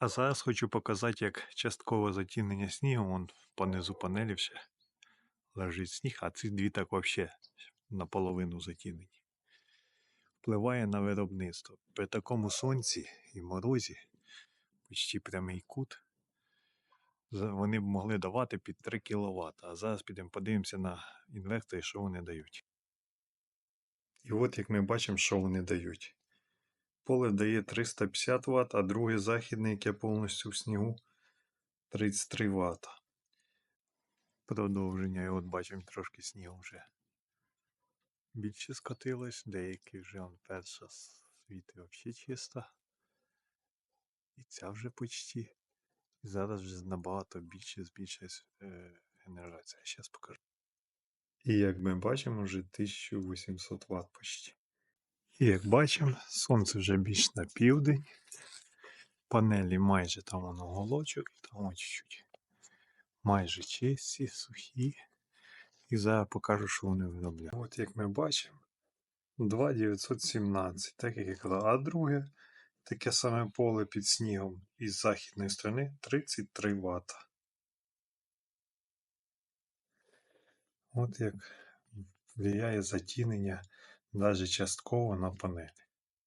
А зараз хочу показати, як часткове затінення снігу, вон понизу панелі ще лежить сніг, а ці дві так взагалі наполовину затінені. Впливає на виробництво. При такому сонці і морозі, почти прямий кут, вони б могли давати під 3 кВт. А зараз підемо подивимося на інвертори, що вони дають. І от як ми бачимо, що вони дають. Поле дає 350 Вт, а друге західне, яке повністю в снігу, 33 Вт. Продовження, і от бачимо трошки снігу вже. Більше скотилось, деякі вже он перша світи взагалі чиста. І ця вже почти. І зараз вже набагато більше збільшилась е, генерація. Зараз покажу. І як ми бачимо, вже 1800 Вт почти. І як бачимо, сонце вже більш на південь. Панелі майже там воно голочок, там чуть-чуть. Майже чисті, сухі. І зараз покажу, що вони виробляють. От як ми бачимо, 2,917, так як я казав. А друге, таке саме поле під снігом із західної сторони 33 Вт. От як впливає затінення навіть частково на панелі.